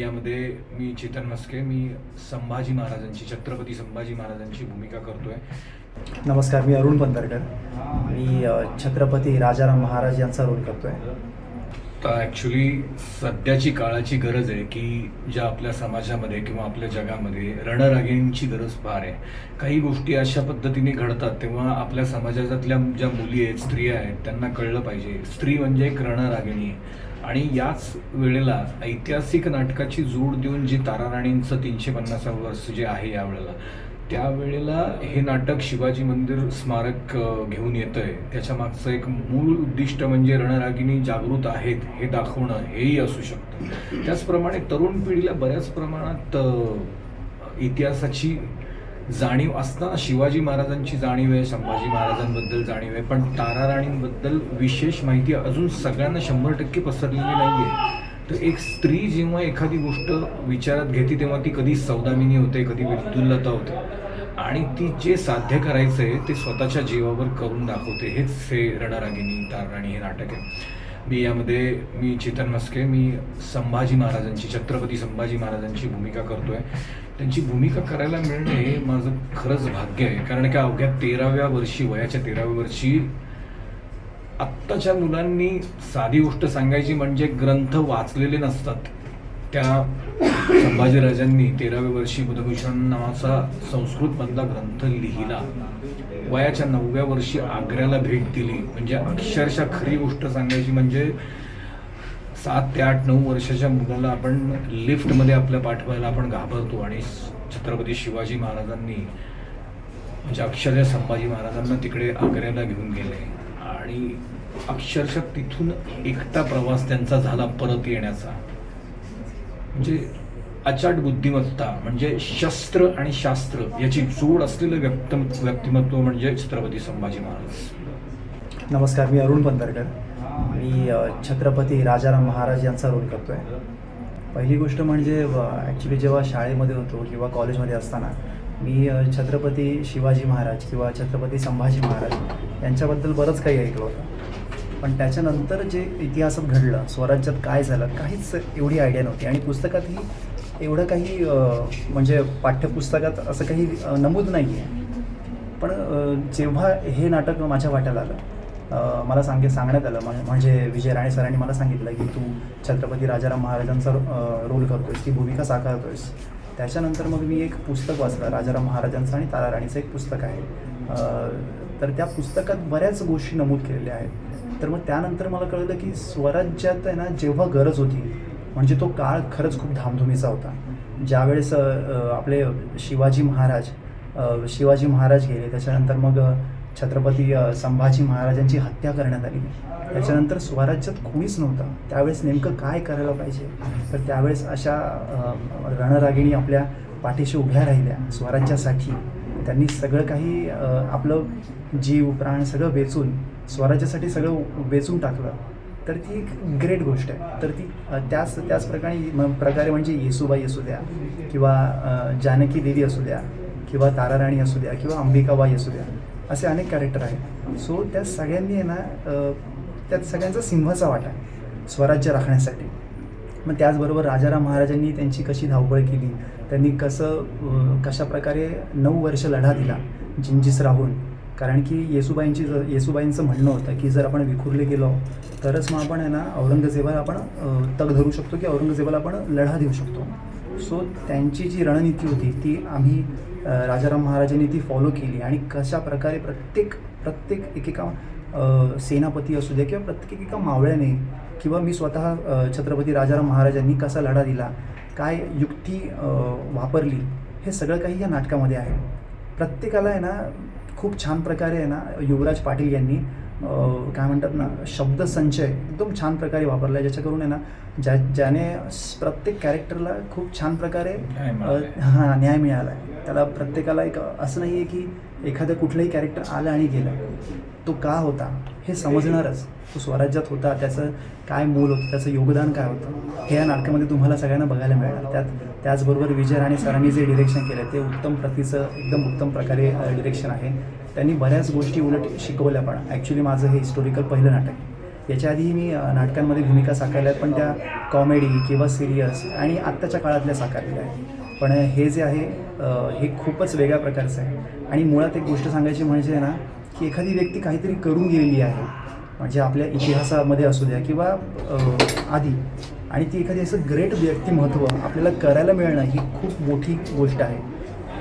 यामध्ये मी चेतन मस्के मी संभाजी महाराजांची छत्रपती संभाजी महाराजांची भूमिका करतोय. नमस्कार मी अरुण पंधरकर मी छत्रपती राजाराम महाराज यांचा रोल करतोय. आता ॲक्च्युली सध्याची काळाची गरज आहे की ज्या आपल्या समाजामध्ये किंवा आपल्या जगामध्ये रणरागिणींची गरज फार आहे. काही गोष्टी अशा पद्धतीने घडतात तेव्हा आपल्या समाजातल्या ज्या मुली आहेत स्त्रिया आहेत त्यांना कळलं पाहिजे. स्त्री म्हणजे एक रणरागिणी आहे. आणि याच वेळेला ऐतिहासिक नाटकाची जोड देऊन जी ताराराणींचं तीनशे पन्नासावं वर्ष जे आहे यावेळेला त्यावेळेला हे नाटक शिवाजी मंदिर स्मारक घेऊन येतं आहे त्याच्या मागचं एक मूळ उद्दिष्ट म्हणजे रणरागिणी जागृत आहेत हे दाखवणं हेही असू शकतं. त्याचप्रमाणे तरुण पिढीला बऱ्याच प्रमाणात इतिहासाची जाणीव असताना शिवाजी महाराजांची जाणीव आहे संभाजी महाराजांबद्दल जाणीव आहे. पण ताराराणींबद्दल विशेष माहिती अजून सगळ्यांना शंभर टक्के पसरलेली नाही आहे तर एक स्त्री जेव्हा एखादी गोष्ट विचारात घेते तेव्हा ती कधी सौदामिनी होते कधी विद्युल्लता होते. आणि ती जे साध्य करायचं आहे ते स्वतःच्या जीवावर करून दाखवते. हेच हे रणरागिनी तारराणी हे नाटक आहे. मी यामध्ये मी चेतन मस्के मी संभाजी महाराजांची छत्रपती संभाजी महाराजांची भूमिका करतोय. त्यांची भूमिका करायला मिळणे हे माझं खरंच भाग्य आहे. कारण का अवघ्या तेराव्या वर्षी वयाच्या तेराव्या वर्षी आत्ताच्या मुलांनी साधी गोष्ट सांगायची म्हणजे ग्रंथ वाचलेले नसतात. त्या संभाजीराजांनी तेराव्या वर्षी बुधभूषण नावाचा संस्कृतमधला ग्रंथ लिहिला. वयाच्या नवव्या वर्षी आग्र्याला भेट दिली. म्हणजे अक्षरशः खरी गोष्ट सांगायची म्हणजे सात ते आठ नऊ वर्षाच्या मुलाला आपण लिफ्टमध्ये आपल्या पाठवायला आपण घाबरतो. आणि छत्रपती शिवाजी महाराजांनी म्हणजे अक्षरशः संभाजी महाराजांना तिकडे आग्र्याला घेऊन गेले. आणि अक्षरशः तिथून एकटा प्रवास त्यांचा झाला परत येण्याचा. म्हणजे अचाट बुद्धिमत्ता म्हणजे शस्त्र आणि शास्त्र याची जोड असलेलं व्यक्त व्यक्तिमत्व म्हणजे छत्रपती संभाजी महाराज. नमस्कार मी अरुण पंधरकर. मी छत्रपती राजाराम महाराज यांचा रोल करतो आहे पहिली गोष्ट म्हणजे ॲक्च्युली जेव्हा शाळेमध्ये होतो किंवा कॉलेजमध्ये असताना मी छत्रपती शिवाजी महाराज किंवा छत्रपती संभाजी महाराज यांच्याबद्दल बरंच काही ऐकलं होतं. पण त्याच्यानंतर जे इतिहासात घडलं स्वराज्यात काय झालं काहीच एवढी आयडिया नव्हती. आणि पुस्तकातही एवढं काही म्हणजे पाठ्यपुस्तकात असं काही नमूद नाही आहे पण जेव्हा हे नाटक माझ्या वाट्याला आलं मला सांगे सांगण्यात आलं म्हणजे विजय राणे सरांनी मला सांगितलं की तू छत्रपती राजाराम महाराजांचा रोल करतोयस ती भूमिका साकारतोयस. त्याच्यानंतर मग मी एक पुस्तक वाचलं राजाराम महाराजांचं आणि ताराराणीचं एक पुस्तक आहे. तर त्या पुस्तकात बऱ्याच गोष्टी नमूद केलेल्या आहेत. तर मग त्यानंतर मला कळलं की स्वराज्यात आहे ना जेव्हा गरज होती म्हणजे तो काळ खरंच खूप धामधुमीचा होता. ज्यावेळेस आपले शिवाजी महाराज शिवाजी महाराज गेले त्याच्यानंतर मग छत्रपती संभाजी महाराजांची हत्या करण्यात आली. त्याच्यानंतर स्वराज्यात कोणीच नव्हतं. त्यावेळेस नेमकं काय करायला पाहिजे? तर त्यावेळेस अशा रणरागिणी आपल्या पाठीशी उभ्या राहिल्या स्वराज्यासाठी. त्यांनी सगळं काही आपलं जीव प्राण सगळं वेचून स्वराज्यासाठी सगळं वेचून टाकलं. तर ती एक ग्रेट गोष्ट आहे. तर ती त्याच त्याचप्रकारे प्रकारे म- प्रकारे म्हणजे येसुबाई असू द्या किंवा जानकी देवी असू द्या किंवा ताराराणी असू द्या किंवा अंबिकाबाई असू द्या असे अनेक कॅरेक्टर आहेत. सो त्या सगळ्यांनी आहे ना त्यात सगळ्यांचा सिंहाचा वाटा आहे स्वराज्य राखण्यासाठी. मग त्याचबरोबर राजाराम महाराजांनी त्यांची कशी धावपळ केली त्यांनी कसं कशाप्रकारे कशा प्रकारे नऊ वर्ष लढा दिला जिंजीस राहून कारण की येसुबाईंची जर येसुबाईंचं म्हणणं होतं की जर आपण विखुरले गेलो तरच मग आपण आहे ना औरंगजेबाला आपण तग धरू शकतो की औरंगजेबाला आपण लढा देऊ शकतो. सो त्यांची जी रणनीती होती ती आम्ही राजाराम महाराजांनी ती फॉलो केली. आणि कशा प्रकारे प्रत्येक प्रत्येक एकेका सेनापती असू दे किंवा प्रत्येक एका मावळ्याने किंवा मी स्वतः छत्रपती राजाराम महाराजांनी कसा लढा दिला काय युक्ती वापरली हे सगळं काही या नाटकामध्ये आहे. प्रत्येकाला आहे ना खूप छान प्रकारे आहे ना युवराज पाटील यांनी काय म्हणतात ना शब्दसंचय एकदम छान प्रकारे वापरला आहे ज्याच्याकरून आहे ना ज्या ज्याने प्रत्येक कॅरेक्टरला खूप छान प्रकारे. हां न्याय मिळाला आहे त्याला प्रत्येकाला एक असं नाही आहे की एखादं कुठलंही कॅरेक्टर आलं आणि गेलं. तो का होता? हे समजणारच. तो स्वराज्यात होता त्याचं काय मूल होतं त्याचं योगदान काय होतं हे या नाटकामध्ये तुम्हाला सगळ्यांना बघायला मिळणार. त्यात त्याचबरोबर विजय राणे सरांनी जे डिरेक्शन केलं ते उत्तम प्रतीचं एकदम उत्तम प्रकारे डिरेक्शन आहे. त्यांनी बऱ्याच गोष्टी उलट शिकवल्या पण. ॲक्च्युली माझं हे हिस्टोरिकल पहिलं नाटक आहे. याच्या आधी मी नाटकांमध्ये भूमिका साकारल्या आहेत पण त्या कॉमेडी किंवा सिरियस आणि आत्ताच्या काळातल्या साकारलेल्या आहेत. पण हे जे आहे हे खूपच वेगळ्या प्रकारचं आहे. आणि मुळात एक गोष्ट सांगायची म्हणजे ना की एखादी व्यक्ती काहीतरी करून गेलेली आहे म्हणजे आपल्या इतिहासामध्ये असू द्या किंवा आधी आणि ती एखादी असं ग्रेट व्यक्तिमत्व आपल्याला करायला मिळणं ही खूप मोठी गोष्ट आहे.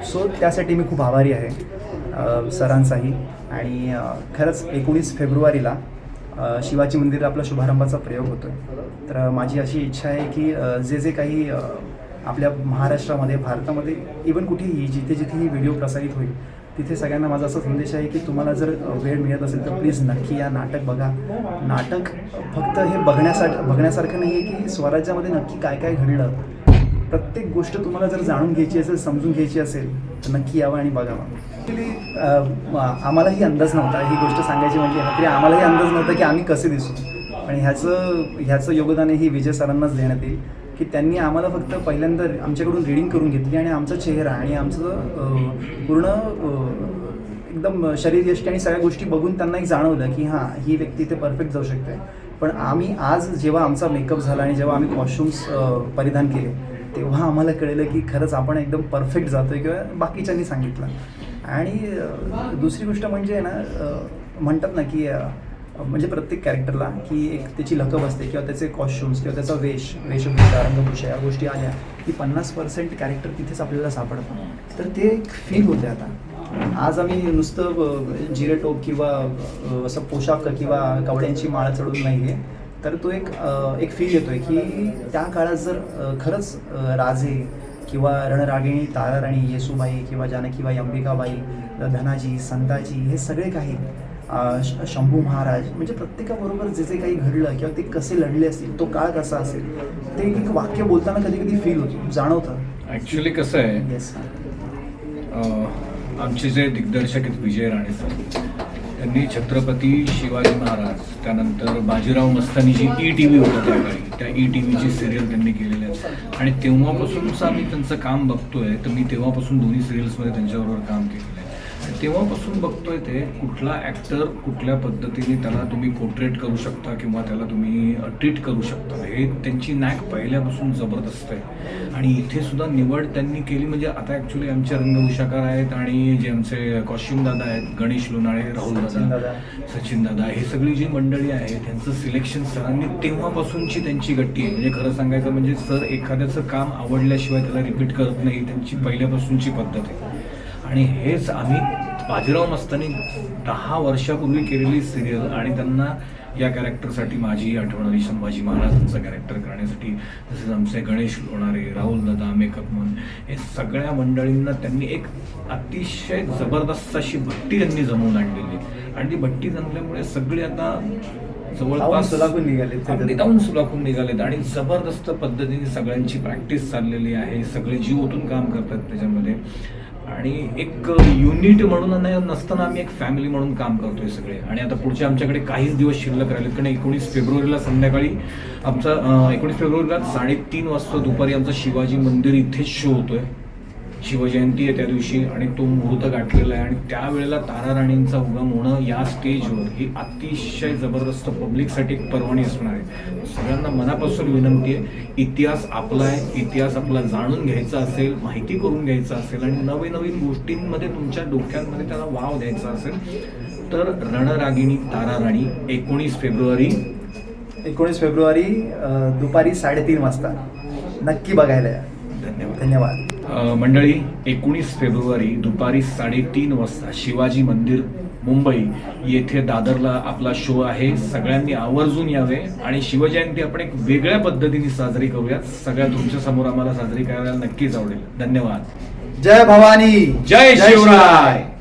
सो त्यासाठी मी खूप आभारी आहे सरांचाही. आणि खरंच एकोणीस फेब्रुवारीला शिवाजी मंदिर आपला शुभारंभाचा प्रयोग होतो आहे तर माझी अशी इच्छा आहे की जे जे काही आपल्या महाराष्ट्रामध्ये भारतामध्ये इवन कुठेही जिथे जिथे ही व्हिडिओ प्रसारित होईल तिथे सगळ्यांना माझा असा संदेश आहे की तुम्हाला जर वेळ मिळत असेल तर प्लीज नक्की या नाटक बघा. नाटक फक्त हे बघण्यासाठी बघण्यासारखं नाही आहे की स्वराज्यामध्ये नक्की काय काय घडलं. प्रत्येक गोष्ट तुम्हाला जर जाणून घ्यायची असेल समजून घ्यायची असेल तर नक्की यावं आणि बघावं. ॲक्च्युली आम्हालाही अंदाज नव्हता. ही गोष्ट सांगायची म्हणजे तरी आम्हालाही अंदाज नव्हता की आम्ही कसे दिसू. आणि ह्याचं ह्याचं योगदानही विजय सरांनाच देण्यात येईल. की त्यांनी आम्हाला फक्त पहिल्यांदा आमच्याकडून रिडिंग करून घेतली आणि आमचा चेहरा आणि आमचं पूर्ण एकदम शरीरयष्टी आणि सगळ्या गोष्टी बघून त्यांना एक जाणवलं की हां ही व्यक्ती इथे परफेक्ट जाऊ शकते. पण आम्ही आज जेव्हा आमचा मेकअप झाला आणि जेव्हा आम्ही कॉस्ट्युम्स परिधान केले तेव्हा आम्हाला कळलं की खरंच आपण एकदम परफेक्ट जातोय किंवा बाकीच्यांनी सांगितलं. आणि दुसरी गोष्ट म्हणजे ना म्हणतात ना की म्हणजे प्रत्येक कॅरेक्टरला की एक त्याची लकब असते किंवा त्याचे कॉस्ट्युम्स किंवा त्याचा वेश वेशभूषा रंगभूषा या गोष्टी आल्या की पन्नास पर्सेंट कॅरेक्टर तिथेच आपल्याला सापडतं. तर ते एक फील होते आता. आज आम्ही नुसतं जिरे टोप किंवा असं पोशाख किंवा कवड्यांची माळ चढून नाही आहे तर तो एक एक फील येतोय की त्या काळात जर खरंच राजे किंवा रणरागिणी ताराराणी येसुबाई किंवा जानकीबाई अंबिकाबाई धनाजी संताजी हे सगळे काही शंभू महाराज म्हणजे प्रत्येकाबरोबर जे जे काही घडलं किंवा ते कसे लढले असतील तो काळ कसा असेल ते एक वाक्य बोलताना कधी कधी फील होतं जाणवतं. ॲक्च्युली कसं आहे येस आमचे जे दिग्दर्शक आहेत विजय राणे सर त्यांनी छत्रपती शिवाजी महाराज त्यानंतर Bajirao Mastani G E T V होतं त्यावेळी त्या ई टी व्हीची सिरियल त्यांनी केलेली आहे. आणि तेव्हापासूनच आम्ही त्यांचं काम बघतोय तर मी तेव्हापासून दोन्ही सिरियल्समध्ये त्यांच्याबरोबर काम आणि तेव्हापासून बघतोय ते कुठला ॲक्टर कुठल्या पद्धतीने त्याला तुम्ही पोर्ट्रेट करू शकता किंवा त्याला तुम्ही ट्रीट करू शकता हे त्यांची नॅक पहिल्यापासून जबरदस्त आहे. आणि इथे सुद्धा निवड त्यांनी केली म्हणजे आता ॲक्च्युली आमचे रंगभूषाकार आहेत आणि जे आमचे कॉस्ट्युम दादा आहेत गणेश लोणाळे राहुल दादा. सचिन दादा. हे सगळी जी मंडळी आहे त्यांचं सिलेक्शन सरांनी तेव्हापासूनची त्यांची गट्टी आहे. म्हणजे खरं सांगायचं म्हणजे सर एखाद्याचं काम आवडल्याशिवाय त्याला रिपीट करत नाही त्यांची पहिल्यापासूनची पद्धत आहे. आणि हेच आम्ही बाजीराव मस्तानी दहा वर्षापूर्वी केलेली सिरियल आणि त्यांना या कॅरेक्टरसाठी माझी आठवण आली. संभाजी महाराजांचं कॅरेक्टर करण्यासाठी. तसेच आमचे गणेश लोणारे राहुल दादा मेकअप म्हणून हे सगळ्या मंडळींना त्यांनी एक अतिशय जबरदस्त अशी भट्टी त्यांनी जमवून आणलेली. आणि ती भट्टी जमल्यामुळे सगळे आता जवळपास सुलाखून. अगदी धावून सुलाखून निघालेत. आणि जबरदस्त पद्धतीने सगळ्यांची प्रॅक्टिस चाललेली आहे. सगळे जीव ओतून काम करतात त्याच्यामध्ये. आणि एक युनिट म्हणून नसताना आम्ही एक फॅमिली म्हणून काम करतोय सगळे. आणि आता पुढचे आमच्याकडे काहीच दिवस शिल्लक राहिले कारण एकोणीस फेब्रुवारीला संध्याकाळी आमचा एकोणीस फेब्रुवारीला साडेतीन वाजता दुपारी आमचा शिवाजी मंदिर इथेच शो होतोय. शिवजयंती आहे त्या दिवशी आणि तो मुहूर्त गाठलेला आहे. आणि त्यावेळेला तारा राणींचा उगम होणं या स्टेजवर ही अतिशय जबरदस्त पब्लिकसाठी एक पर्वणी असणार आहे. सगळ्यांना मनापासून विनंती आहे इतिहास आपला आहे इतिहास आपला जाणून घ्यायचा असेल माहिती करून घ्यायचा असेल आणि नवीन नवीन गोष्टींमध्ये तुमच्या डोक्यांमध्ये त्याला वाव द्यायचा असेल तर रणरागिणी तारा राणी एकोणीस फेब्रुवारी एकोणीस फेब्रुवारी दुपारी साडेतीन वाजता. नक्की बघायला या. धन्यवाद. धन्यवाद. मंडळी एकोणीस फेब्रुवारी दुपारी साडेतीन वाजता शिवाजी मंदिर मुंबई येथे दादरला आपला शो आहे. सगळ्यांनी आवर्जून यावे आणि शिवजयंती आपण एक वेगळ्या पद्धतीने साजरी करूयात. सगळ्या तुमच्यासमोर आम्हाला साजरी करायला नक्कीच आवडेल. धन्यवाद. जय भवानी. जय शिवराय.